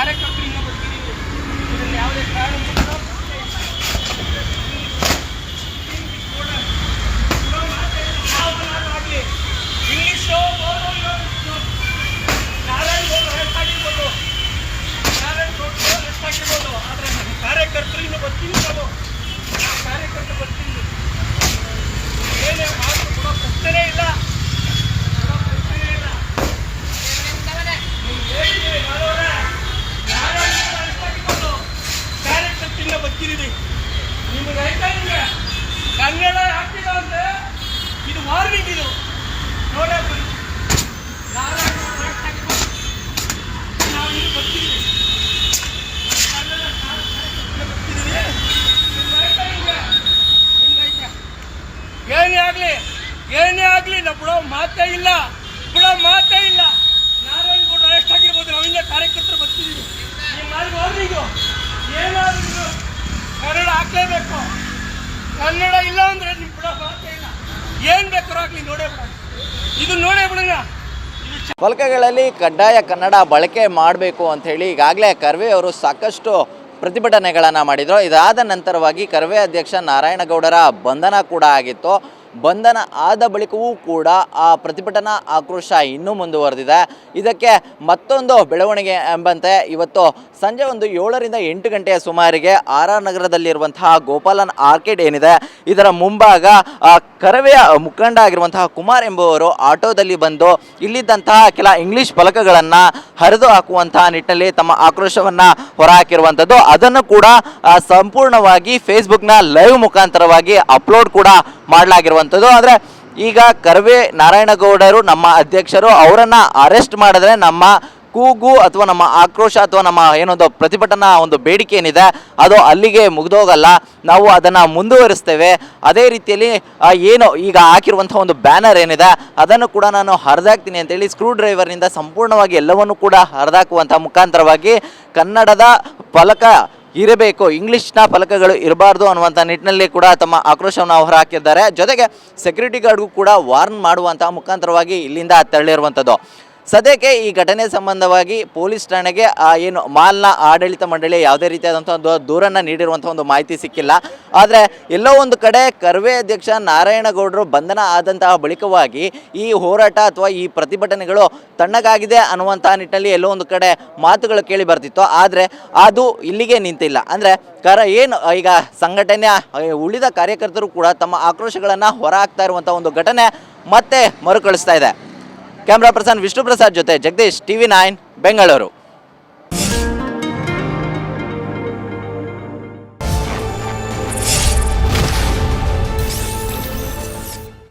ಕಾರ್ಯಕರ್ತರಿಂದ ಬರ್ತಿದ್ದೀವಿ ಇದರಲ್ಲಿ ಯಾವುದೇ ಕಾರಣ ಕಾರ್ಯಕರ್ತರು ಇನ್ನು ಬರ್ತೀನಿ ನಾವು. ಕಾರ್ಯಕರ್ತರು ಬರ್ತೀನಿ ಏನೇ ಮಾತು ಕೂಡ ಪ್ರಶ್ನೆನೇ ಇಲ್ಲ ಕೊಡೋ ಪ್ರಶ್ನೆನೇ ಇಲ್ಲ ನೀವು ಹೇಳಿದ್ದೀರಿ ಮಾಡೋರೆ ನಾರಾಯಣ ಬೋರ್ಡು ಹೆಚ್ಚಾಗಿರ್ಬೋದು ಕಾರ್ಯಕರ್ತರಿಂದ ಬರ್ತಿದ್ದೀವಿ ನಿಮಗೆ ಆಯ್ತಾ ನಿಮಗೆ ಕನ್ನಡ ಹಾಕಿಲ್ಲ ಅಂದ್ರೆ ಇದು ವಾರ್ನಿಂಗ್ ಇದು ನೋಡೇ ಬನ್ನಿ ನಾರಾಯಣ ಬೋರ್ಡು ಹೆಚ್ಚಾಗಿರ್ಬೋದು ನಾವು ಇಲ್ಲಿ ಬರ್ತಿದ್ದೀವಿ ಏನೇ ಆಗಲಿ ಏನೇ ಆಗಲಿ, ನಾವು ಬಿಡೋ ಮಾತೇ ಇಲ್ಲ. ಬಿಡೋ ಮಾತೇ ಇಲ್ಲ. ನಾರಾಯಣ ಗೌಡ ಅರೆಸ್ಟ್ ಆಗಿರ್ಬೋದು. ನಾವಿಂದ ಕಾರ್ಯಕರ್ತರು ಬರ್ತಿದ್ದೀವಿ. ಈ ಮಾರ್ಗ ವಾರ್ನಿಂಗು ಏನಾದ್ರು ಕನ್ನಡ ಹಾಕ್ಲೇಬೇಕು. ಕನ್ನಡ ಇಲ್ಲ ಅಂದ್ರೆ ನಿಮ್ ಬಿಡೋ ಮಾತೇ ಇಲ್ಲ. ಏನ್ ಫಲಕಗಳಲ್ಲಿ ಕಡ್ಡಾಯ ಕನ್ನಡ ಬಳಕೆ ಮಾಡಬೇಕು ಅಂತ ಹೇಳಿ ಈಗಾಗಲೇ ಕರ್ವೆ ಅವರು ಸಾಕಷ್ಟು ಪ್ರತಿಭಟನೆಗಳನ್ನು ಮಾಡಿದರು. ಇದಾದ ನಂತರವಾಗಿ ಕರ್ವೆ ಅಧ್ಯಕ್ಷ ನಾರಾಯಣಗೌಡರ ಬಂಧನ ಕೂಡ ಆಗಿತ್ತು. ಬಂಧನ ಆದ ಬಳಿಕವೂ ಕೂಡ ಆ ಪ್ರತಿಭಟನಾ ಆಕ್ರೋಶ ಇನ್ನೂ ಮುಂದುವರೆದಿದೆ. ಇದಕ್ಕೆ ಮತ್ತೊಂದು ಬೆಳವಣಿಗೆ ಎಂಬಂತೆ ಇವತ್ತು ಸಂಜೆ ಒಂದು ಏಳರಿಂದ ಎಂಟು ಗಂಟೆಯ ಸುಮಾರಿಗೆ ಆರ್ ಆರ್ ನಗರದಲ್ಲಿರುವಂತಹ ಗೋಪಾಲನ್ ಆರ್ಕಿಡ್ ಏನಿದೆ, ಇದರ ಮುಂಭಾಗ ಕರವೆಯ ಮುಖಂಡ ಆಗಿರುವಂತಹ ಕುಮಾರ್ ಎಂಬುವರು ಆಟೋದಲ್ಲಿ ಬಂದು ಇಲ್ಲಿದ್ದಂತಹ ಕೆಲ ಇಂಗ್ಲಿಷ್ ಫಲಕಗಳನ್ನು ಹರಿದು ಹಾಕುವಂತಹ ನಿಟ್ಟಿನಲ್ಲಿ ತಮ್ಮ ಆಕ್ರೋಶವನ್ನು ಹೊರಹಾಕಿರುವಂಥದ್ದು ಅದನ್ನು ಕೂಡ ಸಂಪೂರ್ಣವಾಗಿ ಫೇಸ್ಬುಕ್ನ ಲೈವ್ ಮುಖಾಂತರವಾಗಿ ಅಪ್ಲೋಡ್ ಕೂಡ ಮಾಡಲಾಗಿರುವಂಥದ್ದು. ಆದರೆ ಈಗ ಕರ್ವೆ ನಾರಾಯಣಗೌಡರು, ನಮ್ಮ ಅಧ್ಯಕ್ಷರು ಅವರನ್ನು ಅರೆಸ್ಟ್ ಮಾಡಿದ್ರೆ ನಮ್ಮ ಕೂಗು ಅಥವಾ ನಮ್ಮ ಆಕ್ರೋಶ ಅಥವಾ ನಮ್ಮ ಏನೊಂದು ಪ್ರತಿಭಟನಾ ಒಂದು ಬೇಡಿಕೆ ಏನಿದೆ, ಅದು ಅಲ್ಲಿಗೆ ಮುಗಿದೋಗಲ್ಲ. ನಾವು ಅದನ್ನು ಮುಂದುವರಿಸ್ತೇವೆ. ಅದೇ ರೀತಿಯಲ್ಲಿ ಏನು ಈಗ ಹಾಕಿರುವಂಥ ಒಂದು ಬ್ಯಾನರ್ ಏನಿದೆ, ಅದನ್ನು ಕೂಡ ನಾನು ಹರಿದಾಕ್ತೀನಿ ಅಂತೇಳಿ ಸ್ಕ್ರೂ ಡ್ರೈವರ್ನಿಂದ ಸಂಪೂರ್ಣವಾಗಿ ಎಲ್ಲವನ್ನು ಕೂಡ ಹರಿದಾಕುವಂಥ ಮುಖಾಂತರವಾಗಿ ಕನ್ನಡದ ಫಲಕ ಇರಬೇಕು. ಇಂಗ್ಲಿಷ್ನ ಫಲಕಗಳು ಇರಬಾರ್ದು ಅನ್ನುವಂಥ ನಿಟ್ಟಿನಲ್ಲಿ ಕೂಡ ತಮ್ಮ ಆಕ್ರೋಶವನ್ನು ಹೊರಹಾಕಿದ್ದಾರೆ ಜೊತೆಗೆ ಸೆಕ್ಯೂರಿಟಿ ಗಾರ್ಡ್ಗೂ ಕೂಡ ವಾರ್ನ್ ಮಾಡುವಂಥ ಮುಖಾಂತರವಾಗಿ ಇಲ್ಲಿಂದ ತೆರಳಿರುವಂಥದ್ದು ಸದ್ಯಕ್ಕೆ ಈ ಘಟನೆ ಸಂಬಂಧವಾಗಿ ಪೊಲೀಸ್ ಠಾಣೆಗೆ ಆ, ಏನು ಮಾಲ್ನ ಆಡಳಿತ ಮಂಡಳಿ ಯಾವುದೇ ರೀತಿಯಾದಂಥ ಒಂದು ದೂರನ್ನು ನೀಡಿರುವಂಥ ಒಂದು ಮಾಹಿತಿ ಸಿಕ್ಕಿಲ್ಲ. ಆದರೆ ಎಲ್ಲೋ ಒಂದು ಕಡೆ ಕರ್ವೆ ಅಧ್ಯಕ್ಷ ನಾರಾಯಣಗೌಡರು ಬಂಧನ ಆದಂತಹ ಬಳಿಕವಾಗಿ ಈ ಹೋರಾಟ ಅಥವಾ ಈ ಪ್ರತಿಭಟನೆಗಳು ತಣ್ಣಗಾಗಿದೆ ಅನ್ನುವಂಥ ನಿಟ್ಟಿನಲ್ಲಿ ಎಲ್ಲೋ ಒಂದು ಕಡೆ ಮಾತುಗಳು ಕೇಳಿ ಬರ್ತಿತ್ತು. ಆದರೆ ಅದು ಇಲ್ಲಿಗೆ ನಿಂತಿಲ್ಲ. ಅಂದರೆ ಕರ ಏನು ಈಗ ಸಂಘಟನೆಯ ಉಳಿದ ಕಾರ್ಯಕರ್ತರು ಕೂಡ ತಮ್ಮ ಆಕ್ರೋಶಗಳನ್ನು ಹೊರಹಾಕ್ತಾ ಇರುವಂಥ ಒಂದು ಘಟನೆ ಮತ್ತೆ ಮರುಕಳಿಸ್ತಾ ಇದೆ. ಕ್ಯಾಮ್ರಾ ಪರ್ಸನ್ ವಿಷ್ಣು ಪ್ರಸಾದ್ ಜೊತೆ ಜಗದೀಶ್ ಟಿವಿ ನೈನ್ ಬೆಂಗಳೂರು